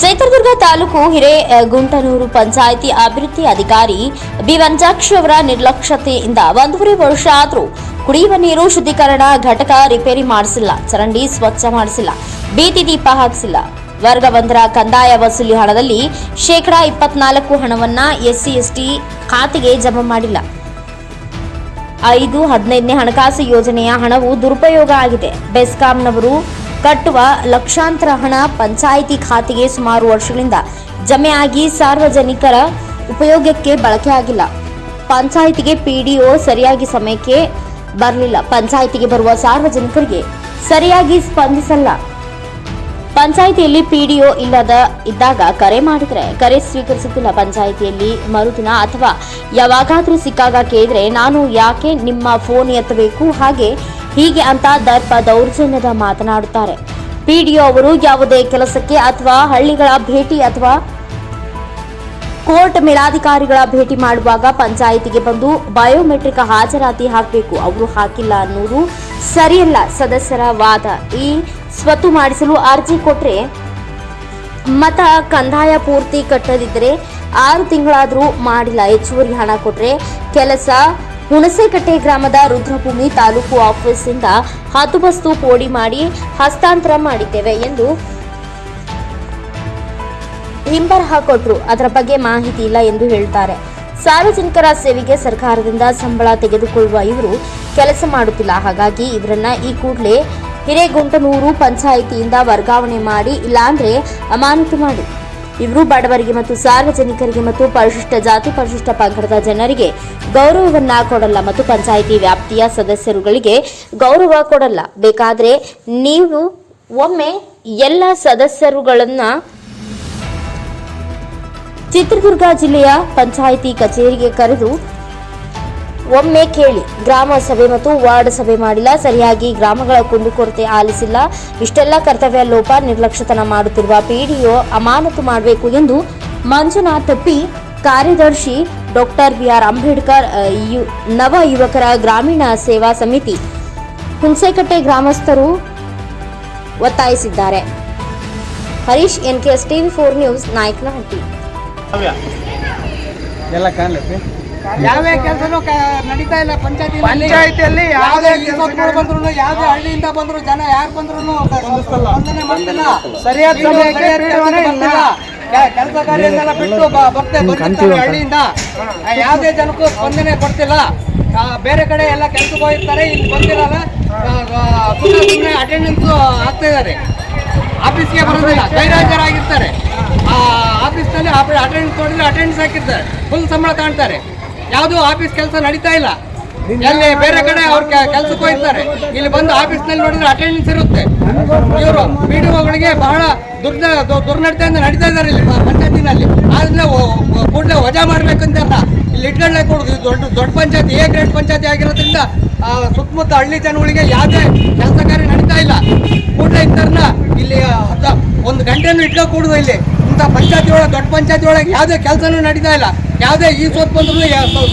ಚಿತ್ರದುರ್ಗ ತಾಲೂಕು ಹಿರೇಗುಂಟನೂರು ಪಂಚಾಯಿತಿ ಅಭಿವೃದ್ಧಿ ಅಧಿಕಾರಿ ಬಿ. ವಂಜಾಕ್ಷ ಅವರ ನಿರ್ಲಕ್ಷ್ಯತೆಯಿಂದ ಒಂದೂವರೆ ವರ್ಷ ಆದರೂ ಕುಡಿಯುವ ನೀರು ಶುದ್ಧೀಕರಣ ಘಟಕ ರಿಪೇರಿ ಮಾಡಿಸಿಲ್ಲ, ಚರಂಡಿ ಸ್ವಚ್ಛ ಮಾಡಿಸಿಲ್ಲ, ಬೀದಿ ದೀಪ ಹಾಕಿಸಿಲ್ಲ. ವರ್ಗ ಒಂದರ ಕಂದಾಯ ವಸೂಲಿ ಹಣದಲ್ಲಿ ಶೇಕಡಾ ಇಪ್ಪತ್ನಾಲ್ಕು ಹಣವನ್ನ ಎಸ್ಸಿ, ಎಸ್ಟಿ ಖಾತೆಗೆ ಜಮಾ ಮಾಡಿಲ್ಲ. ಐದು ಹದಿನೈದನೇ ಹಣಕಾಸು ಯೋಜನೆಯ ಹಣವು ದುರುಪಯೋಗ ಆಗಿದೆ. ಬೆಸ್ಕಾಂನವರು ಕಟ್ಟುವ ಲಕ್ಷಾಂತರ ಹಣ ಪಂಚಾಯಿತಿ ಖಾತೆಗೆ ಸುಮಾರು ವರ್ಷಗಳಿಂದ ಜಮೆಯಾಗಿ ಸಾರ್ವಜನಿಕರ ಉಪಯೋಗಕ್ಕೆ ಬಳಕೆ ಆಗಿಲ್ಲ ಪಂಚಾಯಿತಿಗೆ ಪಿಡಿಒ ಸರಿಯಾಗಿ ಸಮಯಕ್ಕೆ ಬರಲಿಲ್ಲ. ಪಂಚಾಯಿತಿಗೆ ಬರುವ ಸಾರ್ವಜನಿಕರಿಗೆ ಸರಿಯಾಗಿ ಸ್ಪಂದಿಸಲ್ಲ. ಪಂಚಾಯಿತಿಯಲ್ಲಿ ಪಿಡಿಒ ಇಲ್ಲದ ಇದ್ದಾಗ ಕರೆ ಮಾಡಿದ್ರೆ ಕರೆ ಸ್ವೀಕರಿಸುತ್ತಿಲ್ಲ ಪಂಚಾಯಿತಿಯಲ್ಲಿ ಮರುದಿನ ಅಥವಾ ಯಾವಾಗಾದರೂ ಸಿಕ್ಕಾಗ ಕೇಳಿದ್ರೆ, ನಾನು ಯಾಕೆ ನಿಮ್ಮ ಫೋನ್ ಎತ್ತಬೇಕು? ಹಾಗೆ ಹೀಗೆ ಅಂತ ದರ್ಪ ದೌರ್ಜನ್ಯದ ಮಾತನಾಡುತ್ತಾರೆ. ಪಿಡಿಒ ಅವರು ಯಾವುದೇ ಕೆಲಸಕ್ಕೆ ಅಥವಾ ಹಳ್ಳಿಗಳ ಭೇಟಿ ಅಥವಾ ಕೋರ್ಟ್ ಮೇಲಾಧಿಕಾರಿಗಳ ಭೇಟಿ ಮಾಡುವಾಗ ಪಂಚಾಯಿತಿಗೆ ಬಂದು ಬಯೋಮೆಟ್ರಿಕ್ ಹಾಜರಾತಿ ಹಾಕಬೇಕು. ಅವರು ಹಾಕಿಲ್ಲ ಅನ್ನೋದು ಸರಿಯಲ್ಲ ಸದಸ್ಯರ ವಾದ. ಈ ಸ್ವತ್ತು ಮಾಡಿಸಲು ಅರ್ಜಿ ಕೊಟ್ಟರೆ ಮತ ಕಂದಾಯ ಪೂರ್ತಿ ಕಟ್ಟದಿದ್ದರೆ ಆರು ತಿಂಗಳಾದರೂ ಮಾಡಿಲ್ಲ. ಹೆಚ್ಚುವರಿ ಹಣ ಕೊಟ್ಟರೆ ಕೆಲಸ ಹುಣಸೆಕಟ್ಟೆ ಗ್ರಾಮದ ರುದ್ರಭೂಮಿ ತಾಲೂಕು ಆಫೀಸಿಂದ ಹದ್ದುಬಸ್ತು ಪೋಡಿ ಮಾಡಿ ಹಸ್ತಾಂತರ ಮಾಡಿದ್ದೇವೆ ಎಂದು ಹಿಂಬರಹ ಕೊಟ್ಟರು ಅದರ ಬಗ್ಗೆ ಮಾಹಿತಿ ಇಲ್ಲ ಎಂದು ಹೇಳ್ತಾರೆ. ಸಾರ್ವಜನಿಕರ ಸೇವೆಗೆ ಸರ್ಕಾರದಿಂದ ಸಂಬಳ ತೆಗೆದುಕೊಳ್ಳುವ ಇವರು ಕೆಲಸ ಮಾಡುತ್ತಿಲ್ಲ. ಹಾಗಾಗಿ ಇವರನ್ನ ಈ ಕೂಡಲೇ ಹಿರೇಗುಂಟನೂರು ಪಂಚಾಯಿತಿಯಿಂದ ವರ್ಗಾವಣೆ ಮಾಡಿ, ಇಲ್ಲಾಂದ್ರೆ ಅಮಾನತು ಮಾಡಿ. ಇವರು ಬಡವರಿಗೆ ಮತ್ತು ಸಾರ್ವಜನಿಕರಿಗೆ ಮತ್ತು ಪರಿಶಿಷ್ಟ ಜಾತಿ ಪರಿಶಿಷ್ಟ ಪಂಗಡದ ಜನರಿಗೆ ಗೌರವವನ್ನ ಕೊಡಲ್ಲ ಮತ್ತು ಪಂಚಾಯಿತಿ ವ್ಯಾಪ್ತಿಯ ಸದಸ್ಯರುಗಳಿಗೆ ಗೌರವ ಕೊಡಲ್ಲ. ಬೇಕಾದ್ರೆ ನೀವು ಒಮ್ಮೆ ಎಲ್ಲ ಸದಸ್ಯರುಗಳನ್ನ ಚಿತ್ರದುರ್ಗ ಜಿಲ್ಲೆಯ ಪಂಚಾಯಿತಿ ಕಚೇರಿಗೆ ಕರೆದು ಒಮ್ಮೆ ಕೇಳಿ ಗ್ರಾಮ ಸಭೆ ಮತ್ತು ವಾರ್ಡ್ ಸಭೆ ಮಾಡಿಲ್ಲ. ಸರಿಯಾಗಿ ಗ್ರಾಮಗಳ ಕುಂದುಕೊರತೆ ಆಲಿಸಿಲ್ಲ. ಇಷ್ಟೆಲ್ಲ ಕರ್ತವ್ಯ ಲೋಪ ನಿರ್ಲಕ್ಷ್ಯತನ ಮಾಡುತ್ತಿರುವ ಪಿಡಿಒ ಅಮಾನತು ಮಾಡಬೇಕು ಎಂದು ಮಂಜುನಾಥ್ ಪಿ. ಕಾರ್ಯದರ್ಶಿ ಡಾಕ್ಟರ್ ಬಿಆರ್ ಅಂಬೇಡ್ಕರ್ ಅ, ಯು- ನವ ಯುವಕರ ಗ್ರಾಮೀಣ ಸೇವಾ ಸಮಿತಿ ಹುಣಸೆಕಟ್ಟೆ ಗ್ರಾಮಸ್ಥರು ಒತ್ತಾಯಿಸಿದ್ದಾರೆ. Harish N K S TV four news Nayakanahatti. ಎಲ್ಲ ಕಾಣ್ಲತ್ತಿ ಯಾವ ಕೆಲಸನೂ ನಡೀತಾ ಇಲ್ಲ. ಪಂಚಾಯತಿ ಪಂಚಾಯತಿಯಲ್ಲಿ ಯಾವುದೇ ಕೆಲಸ ಬಂದ್ರು ಯಾವುದೇ ಹಳ್ಳಿಯಿಂದ ಬಂದ್ರು ಜನ ಯಾರು ಬಂದ್ರು ಮಾಡ್ತಿಲ್ಲ. ಸರಿಯಾದ ಕೆಲಸ ಇಲ್ಲ. ಕೆಲಸ ಕಾರ್ಯನೆಲ್ಲ ಬಿಟ್ಟು ಬ- ಬರ್ತೆ ಬಂದಿರ್ತಾರೆ ಹಳ್ಳಿಯಿಂದ. ಆ, ಯಾವುದೇ ಜನಕ್ಕೂ ಸ್ಪಂದನೆ ಕೊಡ್ತಿಲ್ಲ ಬೇರೆ ಕಡೆ ಎಲ್ಲ ಕೆಲ್ಸಕ್ಕೆ ಹೋಗಿರ್ತಾರೆ ಇಲ್ಲಿ ಬಂದಿರಲ್ಲ. ಸುಮ್ಮನೆ ಸುಮ್ಮನೆ ಅಟೆಂಡೆನ್ಸ್ ಆಗ್ತಾ ಇದ್ದಾರೆ. ಆಫೀಸ್ಗೆ ಬರೋದಿಲ್ಲ ಗೈರಾಜರಾಗಿರ್ತಾರೆ. ಆ ಆಫೀಸ್ನಲ್ಲಿ ಅಟೆಂಡೆನ್ಸ್ ನೋಡಿದ್ರೆ ಅಟೆಂಡೆನ್ಸ್ ಹಾಕಿರ್ತಾರೆ. ಫುಲ್ ಸಂಬಳ ಕಾಣ್ತಾರೆ ಯಾವುದೂ ಆಫೀಸ್ ಕೆಲಸ ನಡೀತಾ ಇಲ್ಲ. ಎಲ್ಲಿ ಬೇರೆ ಕಡೆ ಅವ್ರ ಕೆಲ್ಸಕ್ಕೆ ಹೋಗ್ತಾರೆ. ಇಲ್ಲಿ ಬಂದು ಆಫೀಸ್ನಲ್ಲಿ ನೋಡಿದ್ರೆ ಅಟೆಂಡೆನ್ಸ್ ಇರುತ್ತೆ. ಇವರು ಪಿ ಬಹಳ ದುರ್ದ ದುರ್ನಡತೆಯಿಂದ ನಡೀತಾ ಇದ್ದಾರೆ ಇಲ್ಲಿ ಪಂಚಾಯತಿನಲ್ಲಿ. ಆದ್ರೆ ಕೂಡಲೇ ವಜಾ ಮಾಡ್ಬೇಕಂತ ಅಲ್ಲ ಇಲ್ಲಿ ಇಟ್ಕೊಳ್ಳೆ ಕೊಡುದು. ದೊಡ್ಡ ದೊಡ್ಡ ಪಂಚಾಯತಿ ಎ ಗ್ರೇಡ್ ಪಂಚಾಯತಿ ಆಗಿರೋದ್ರಿಂದ ಆ, ಸುತ್ತಮುತ್ತ ಹಳ್ಳಿ ಜನಗಳಿಗೆ ಯಾವುದೇ ಕೆಲಸ ಕಾರ್ಯ ನಡೀತಾ ಇಲ್ಲ. ಕೂಡಲೇ ಇಂಥವ್ರನ್ನ ಇಲ್ಲಿ ಒಂದು ಗಂಟೆಯನ್ನು ಕೂಡುದು ಇಲ್ಲಿ. ಇಂಥ ಪಂಚಾಯತಿ ಒಳಗೆ ದೊಡ್ಡ ಪಂಚಾಯತಿ ಒಳಗೆ ಯಾವುದೇ ಕೆಲಸನೂ ನಡೀತಾ ಇಲ್ಲ. ಯಾವುದೇ ಈ ಸೋತ್ ಬಂದ್ರು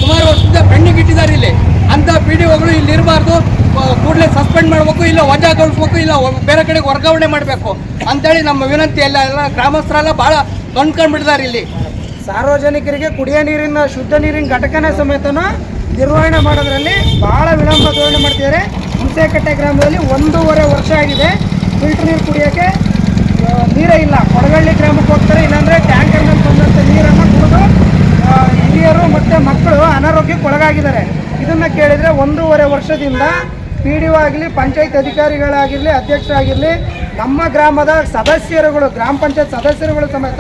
ಸುಮಾರು ವರ್ಷದಿಂದ ಪೆಂಡಿಂಗ್ ಇಟ್ಟಿದ್ದಾರೆ ಇಲ್ಲಿ. ಅಂಥ ಪಿ ಡಿ ಒಗಳು ಇಲ್ಲಿ ಇರಬಾರ್ದು. ಕೂಡಲೇ ಸಸ್ಪೆಂಡ್ ಮಾಡಬೇಕು, ಇಲ್ಲ ವಜಾ ಕಳಿಸ್ಬೇಕು ಇಲ್ಲ ಬೇರೆ ಕಡೆಗೆ ವರ್ಗಾವಣೆ ಮಾಡಬೇಕು. ಅಂತೇಳಿ ನಮ್ಮ ವಿನಂತಿ ಎಲ್ಲ ಎಲ್ಲ ಗ್ರಾಮಸ್ಥರೆಲ್ಲ ಭಾಳ ತೊಂದ್ಕೊಂಡ್ಬಿಟ್ಟಿದ್ದಾರೆ ಇಲ್ಲಿ. ಸಾರ್ವಜನಿಕರಿಗೆ ಕುಡಿಯೋ ನೀರಿನ ಶುದ್ಧ ನೀರಿನ ಘಟಕನ ಸಮೇತನ ನಿರ್ವಹಣೆ ಮಾಡೋದ್ರಲ್ಲಿ ಭಾಳ ವಿಳಂಬ ಧೋರಣೆ ಮಾಡ್ತಿದ್ದಾರೆ. ಹುಣಸೆಕಟ್ಟೆ ಗ್ರಾಮದಲ್ಲಿ ಒಂದೂವರೆ ವರ್ಷ ಆಗಿದೆ. ಫಿಲ್ಟರ್ ನೀರು ಕುಡಿಯೋಕ್ಕೆ ನೀರೇ ಇಲ್ಲ. ಕೊಡಗಳ್ಳಿ ಗ್ರಾಮಕ್ಕೆ ಕೇಳಿದರೆ ಒಂದೂವರೆ ವರ್ಷದಿಂದ ಪಿ ಡಿ ಒ ಆಗಲಿ, ಪಂಚಾಯತ್ ಅಧಿಕಾರಿಗಳಾಗಿರಲಿ, ಅಧ್ಯಕ್ಷರಾಗಿರಲಿ, ನಮ್ಮ ಗ್ರಾಮದ ಸದಸ್ಯರುಗಳು, ಗ್ರಾಮ ಪಂಚಾಯತ್ ಸದಸ್ಯರುಗಳು ಸಮೇತ